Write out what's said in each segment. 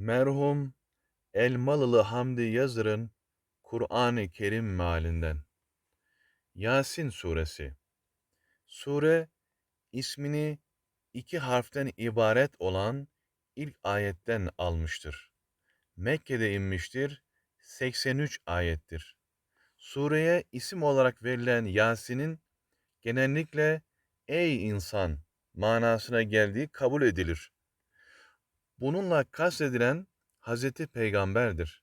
Merhum Elmalılı Hamdi Yazır'ın Kur'an-ı Kerim mealinden Yasin Suresi Sure ismini iki harften ibaret olan ilk ayetten almıştır. Mekke'de inmiştir, 83 ayettir. Sureye isim olarak verilen Yasin'in genellikle ey insan manasına geldiği kabul edilir. Bununla kastedilen Hazreti Peygamber'dir.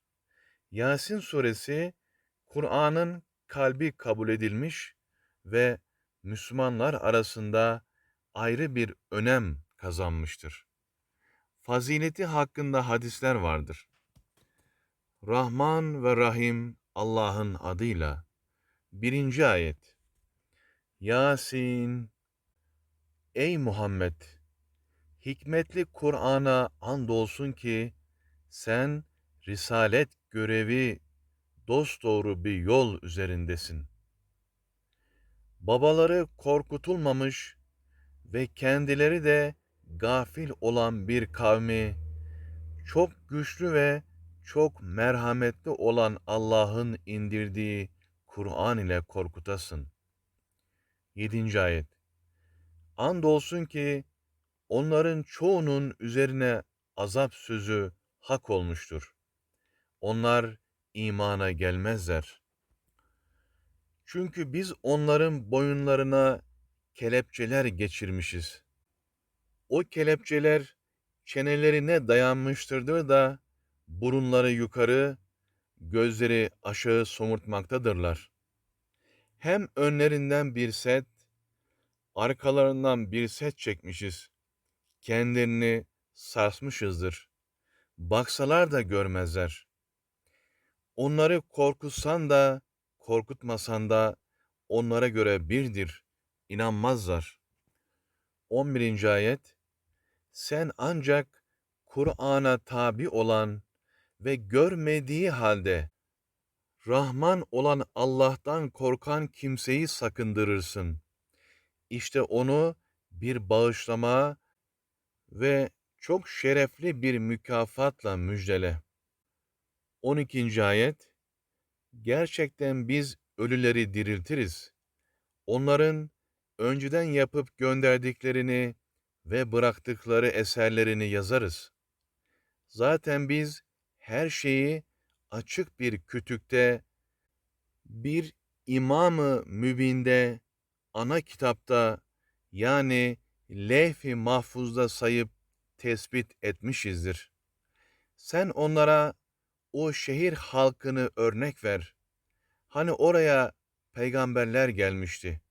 Yasin suresi Kur'an'ın kalbi kabul edilmiş ve Müslümanlar arasında ayrı bir önem kazanmıştır. Fazileti hakkında hadisler vardır. Rahman ve Rahim Allah'ın adıyla. Birinci ayet. Yasin Ey Muhammed! Hikmetli Kur'an'a andolsun ki sen risalet görevi dosdoğru bir yol üzerindesin. Babaları korkutulmamış ve kendileri de gafil olan bir kavmi çok güçlü ve çok merhametli olan Allah'ın indirdiği Kur'an ile korkutasın. 7. ayet. Andolsun ki onların çoğunun üzerine azap sözü hak olmuştur. Onlar imana gelmezler. Çünkü biz onların boyunlarına kelepçeler geçirmişiz. O kelepçeler çenelerine dayanmıştırdır da burunları yukarı, gözleri aşağı somurtmaktadırlar. Hem önlerinden bir set, arkalarından bir set çekmişiz. Kendilerini sarsmışızdır. Baksalar da görmezler. Onları korkutsan da, korkutmasan da onlara göre birdir. İnanmazlar. 11. ayet Sen ancak Kur'an'a tabi olan ve görmediği halde Rahman olan Allah'tan korkan kimseyi sakındırırsın. İşte onu bir bağışlama ve çok şerefli bir mükafatla müjdele. 12. ayet Gerçekten biz ölüleri diriltiriz. Onların önceden yapıp gönderdiklerini ve bıraktıkları eserlerini yazarız. Zaten biz her şeyi açık bir kütükte, bir imamı mübinde, ana kitapta yani lehfi mahfuzda sayıp tespit etmişizdir. Sen onlara o şehir halkını örnek ver. Hani oraya peygamberler gelmişti.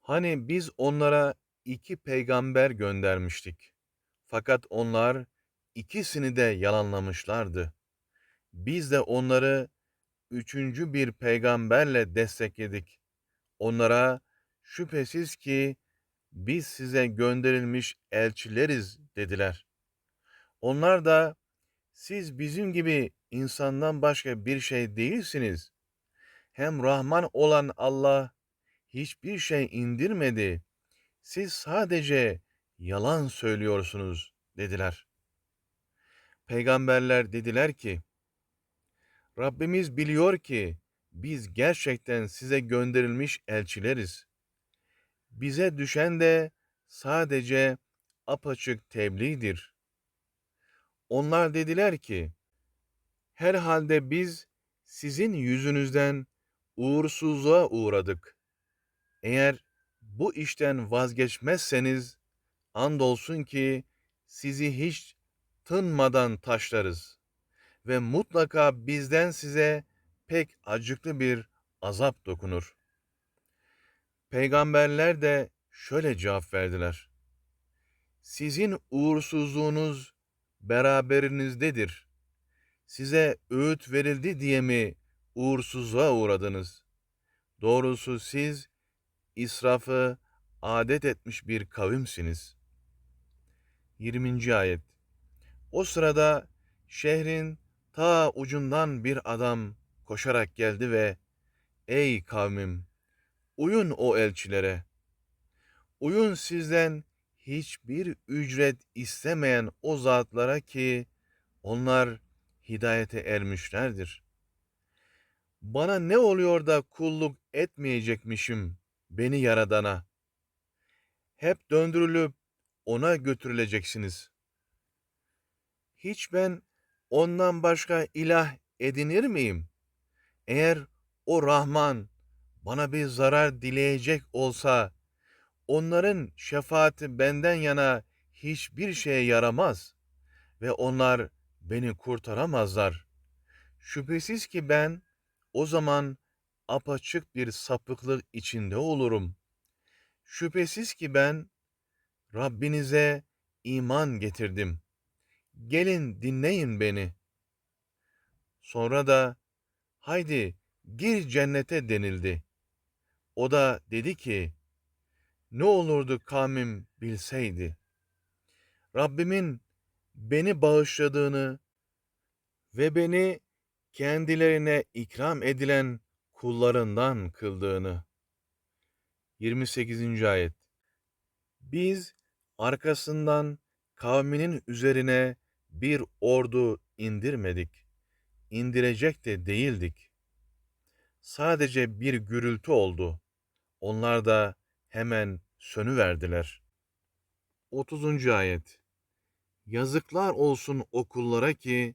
Hani biz onlara iki peygamber göndermiştik. Fakat onlar ikisini de yalanlamışlardı. Biz de onları üçüncü bir peygamberle destekledik. Onlara şüphesiz ki biz size gönderilmiş elçileriz dediler. Onlar da siz bizim gibi insandan başka bir şey değilsiniz. Hem Rahman olan Allah hiçbir şey indirmedi. Siz sadece yalan söylüyorsunuz dediler. Peygamberler dediler ki, Rabbimiz biliyor ki biz gerçekten size gönderilmiş elçileriz. Bize düşen de sadece apaçık tebliğdir. Onlar dediler ki, herhalde biz sizin yüzünüzden uğursuzluğa uğradık. Eğer bu işten vazgeçmezseniz, andolsun ki sizi hiç tınmadan taşlarız ve mutlaka bizden size pek acıklı bir azap dokunur. Peygamberler de şöyle cevap verdiler. Sizin uğursuzluğunuz beraberinizdedir. Size öğüt verildi diye mi uğursuzluğa uğradınız? Doğrusu siz israfı adet etmiş bir kavimsiniz. 20. ayet O sırada şehrin ta ucundan bir adam koşarak geldi ve Ey kavmim! Uyun o elçilere. Uyun sizden hiçbir ücret istemeyen o zatlara ki onlar hidayete ermişlerdir. Bana ne oluyor da kulluk etmeyecekmişim beni yaradana? Hep döndürülüp ona götürüleceksiniz. Hiç ben ondan başka ilah edinir miyim? Eğer o Rahman bana bir zarar dileyecek olsa, onların şefaati benden yana hiçbir şeye yaramaz ve onlar beni kurtaramazlar. Şüphesiz ki ben o zaman apaçık bir sapıklık içinde olurum. Şüphesiz ki ben Rabbinize iman getirdim. Gelin dinleyin beni. Sonra da haydi gir cennete denildi. O da dedi ki, ne olurdu kavmim bilseydi. Rabbimin beni bağışladığını ve beni kendilerine ikram edilen kullarından kıldığını. 28. ayet. Biz arkasından kavminin üzerine bir ordu indirmedik. İndirecek de değildik. Sadece bir gürültü oldu. Onlar da hemen sönüverdiler. 30. ayet. Yazıklar olsun okullara ki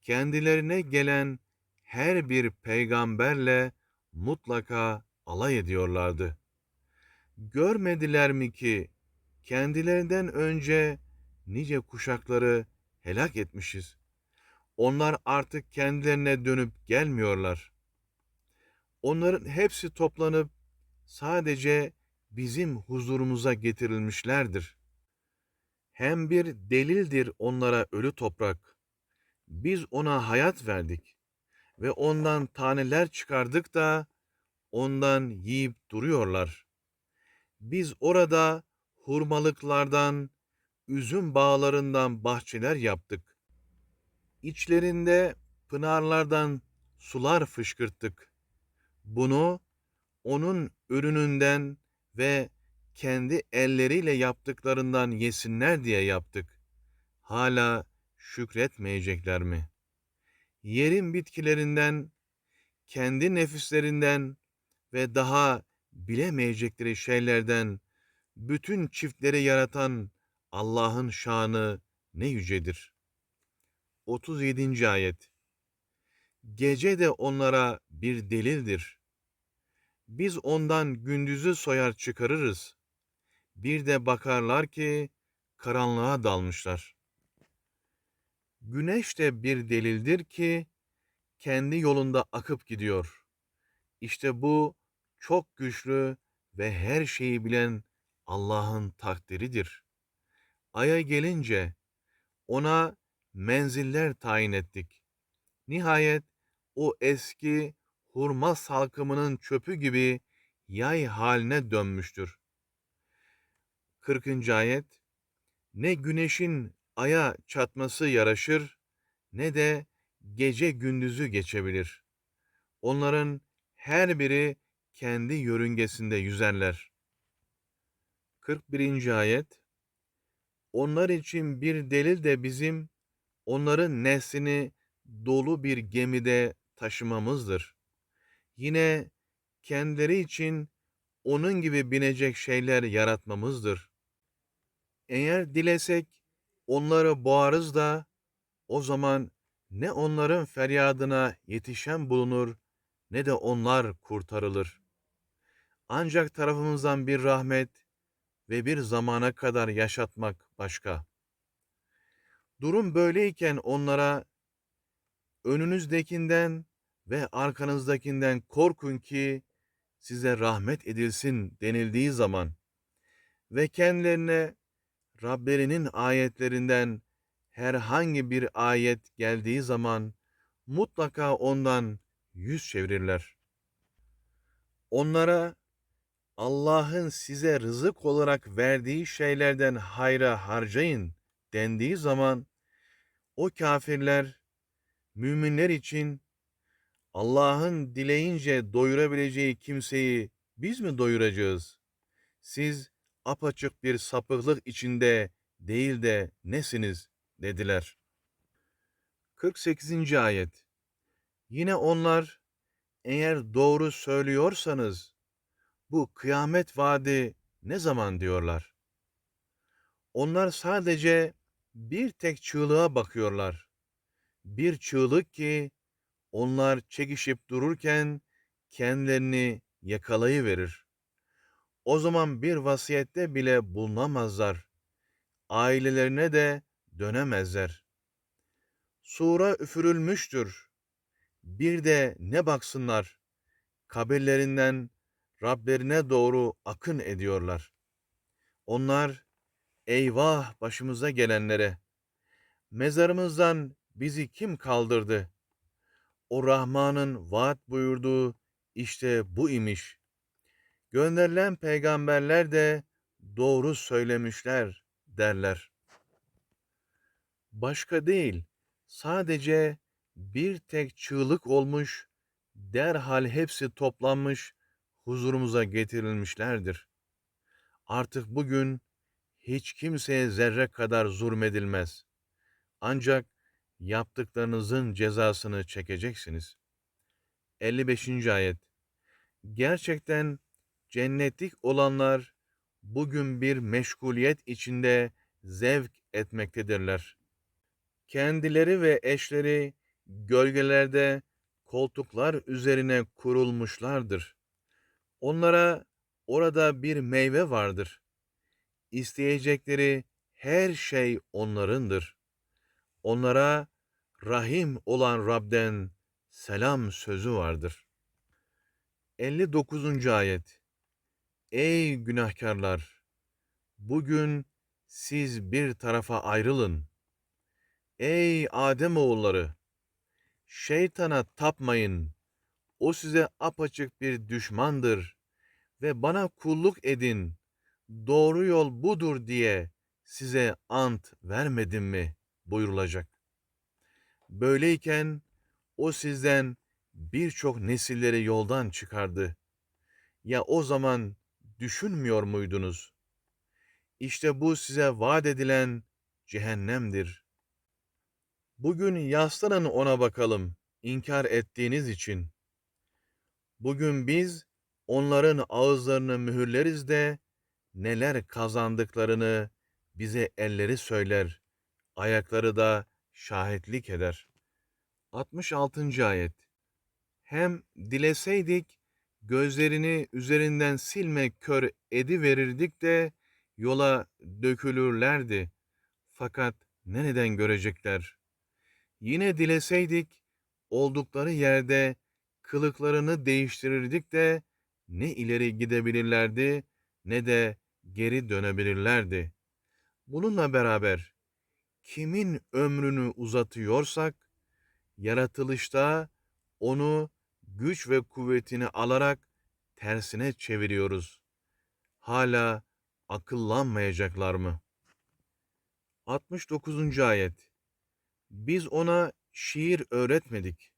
kendilerine gelen her bir peygamberle mutlaka alay ediyorlardı. Görmediler mi ki kendilerinden önce nice kuşakları helak etmişiz. Onlar artık kendilerine dönüp gelmiyorlar. Onların hepsi toplanıp sadece bizim huzurumuza getirilmişlerdir. Hem bir delildir onlara ölü toprak. Biz ona hayat verdik ve ondan taneler çıkardık da ondan yiyip duruyorlar. Biz orada hurmalıklardan, üzüm bağlarından bahçeler yaptık. İçlerinde pınarlardan sular fışkırttık. Bunu onun ürününden ve kendi elleriyle yaptıklarından yesinler diye yaptık. Hala şükretmeyecekler mi? Yerin bitkilerinden, kendi nefislerinden ve daha bilemeyecekleri şeylerden bütün çiftleri yaratan Allah'ın şanı ne yücedir. 37. ayet Gece de onlara bir delildir. Biz ondan gündüzü soyar çıkarırız. Bir de bakarlar ki karanlığa dalmışlar. Güneş de bir delildir ki kendi yolunda akıp gidiyor. İşte bu çok güçlü ve her şeyi bilen Allah'ın takdiridir. Ay'a gelince ona menziller tayin ettik. Nihayet o eski hurma salkımının çöpü gibi yay haline dönmüştür. 40. ayet Ne güneşin aya çatması yaraşır ne de gece gündüzü geçebilir. Onların her biri kendi yörüngesinde yüzerler. 41. ayet Onlar için bir delil de bizim onların neslini dolu bir gemide taşımamızdır. Yine kendileri için onun gibi binecek şeyler yaratmamızdır. Eğer dilesek onları boğarız da o zaman ne onların feryadına yetişen bulunur ne de onlar kurtarılır. Ancak tarafımızdan bir rahmet ve bir zamana kadar yaşatmak başka. Durum böyleyken onlara önünüzdekinden ve arkanızdakinden korkun ki size rahmet edilsin denildiği zaman ve kendilerine Rablerinin ayetlerinden herhangi bir ayet geldiği zaman mutlaka ondan yüz çevirirler. Onlara Allah'ın size rızık olarak verdiği şeylerden hayra harcayın dendiği zaman o kafirler müminler için Allah'ın dileyince doyurabileceği kimseyi biz mi doyuracağız? Siz apaçık bir sapıklık içinde değil de nesiniz dediler. 48. ayet. Yine onlar eğer doğru söylüyorsanız bu kıyamet vaadi ne zaman diyorlar? Onlar sadece bir tek çığlığa bakıyorlar. Bir çığlık ki onlar çekişip dururken kendilerini yakalayıverir. O zaman bir vasiyette bile bulunamazlar. Ailelerine de dönemezler. Sura üfürülmüştür. Bir de ne baksınlar, kabirlerinden Rablerine doğru akın ediyorlar. Onlar, eyvah başımıza gelenlere, mezarımızdan bizi kim kaldırdı? O Rahman'ın vaat buyurduğu işte bu imiş. Gönderilen peygamberler de doğru söylemişler derler. Başka değil, sadece bir tek çığlık olmuş, derhal hepsi toplanmış, huzurumuza getirilmişlerdir. Artık bugün hiç kimseye zerre kadar zulmedilmez. Ancak yaptıklarınızın cezasını çekeceksiniz. 55. ayet Gerçekten cennetlik olanlar bugün bir meşguliyet içinde zevk etmektedirler. Kendileri ve eşleri gölgelerde koltuklar üzerine kurulmuşlardır. Onlara orada bir meyve vardır. İsteyecekleri her şey onlarındır. Onlara Rahim olan Rab'den selam sözü vardır. 59. ayet Ey günahkarlar! Bugün siz bir tarafa ayrılın. Ey Adem oğulları! Şeytana tapmayın. O size apaçık bir düşmandır ve bana kulluk edin. Doğru yol budur diye size ant vermedim mi buyurulacak. Böyleyken o sizden birçok nesilleri yoldan çıkardı. Ya o zaman düşünmüyor muydunuz? İşte bu size vaat edilen cehennemdir. Bugün yaslanın ona bakalım, inkar ettiğiniz için. Bugün biz onların ağızlarını mühürleriz de neler kazandıklarını bize elleri söyler, ayakları da şahitlik eder. 66. ayet Hem dileseydik gözlerini üzerinden silme kör edi verirdik de yola dökülürlerdi. Fakat nereden görecekler? Yine dileseydik oldukları yerde kılıklarını değiştirirdik de ne ileri gidebilirlerdi ne de geri dönebilirlerdi. Bununla beraber kimin ömrünü uzatıyorsak yaratılışta onu güç ve kuvvetini alarak tersine çeviriyoruz. Hala akıllanmayacaklar mı? 69. ayet Biz ona şiir öğretmedik.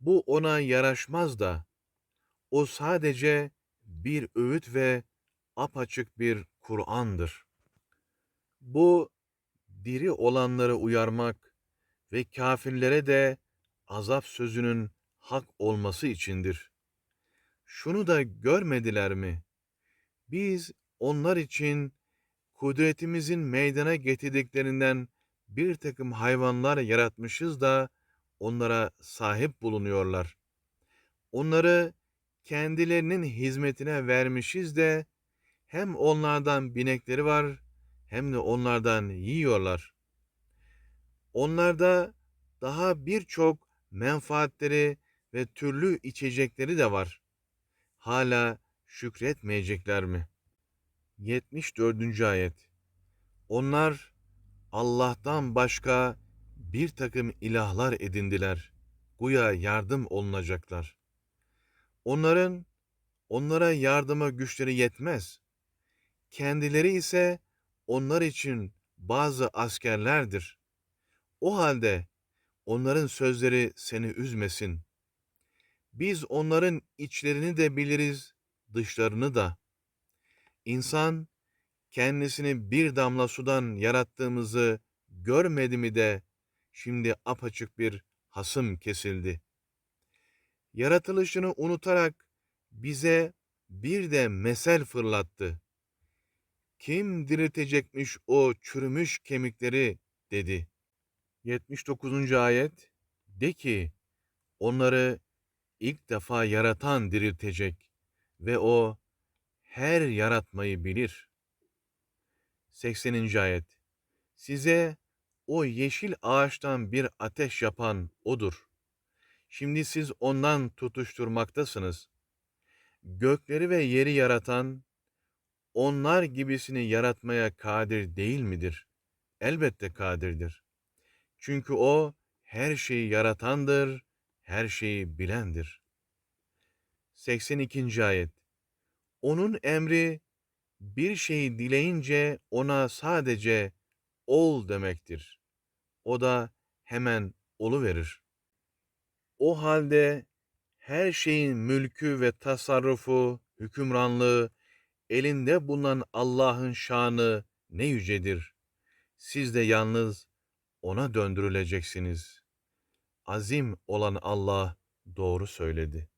Bu ona yaraşmaz da o sadece bir öğüt ve apaçık bir Kur'an'dır. Bu diri olanları uyarmak ve kafirlere de azap sözünün hak olması içindir. Şunu da görmediler mi? Biz onlar için kudretimizin meydana getirdiklerinden bir takım hayvanlar yaratmışız da onlara sahip bulunuyorlar. Onları kendilerinin hizmetine vermişiz de hem onlardan binekleri var hem de onlardan yiyorlar. Onlarda daha birçok menfaatleri ve türlü içecekleri de var. Hala şükretmeyecekler mi? 74. ayet Onlar Allah'tan başka bir takım ilahlar edindiler. Guya yardım olunacaklar. Onların, onlara yardıma güçleri yetmez. Kendileri ise onlar için bazı askerlerdir. O halde onların sözleri seni üzmesin. Biz onların içlerini de biliriz, dışlarını da. İnsan kendisini bir damla sudan yarattığımızı görmedi mi de şimdi apaçık bir hasım kesildi. Yaratılışını unutarak bize bir de mesel fırlattı. Kim diriltecekmiş o çürümüş kemikleri dedi. 79. ayet De ki onları ilk defa yaratan diriltecek ve o her yaratmayı bilir. 80. ayet Size o yeşil ağaçtan bir ateş yapan odur. Şimdi siz ondan tutuşturmaktasınız. Gökleri ve yeri yaratan, onlar gibisini yaratmaya kadir değil midir? Elbette kadirdir. Çünkü o her şeyi yaratandır, her şeyi bilendir. 82. ayet Onun emri bir şeyi dileyince ona sadece ol demektir. O da hemen olu verir. O halde her şeyin mülkü ve tasarrufu, hükümranlığı elinde bulunan Allah'ın şanı ne yücedir. Siz de yalnız ona döndürüleceksiniz. Azim olan Allah doğru söyledi.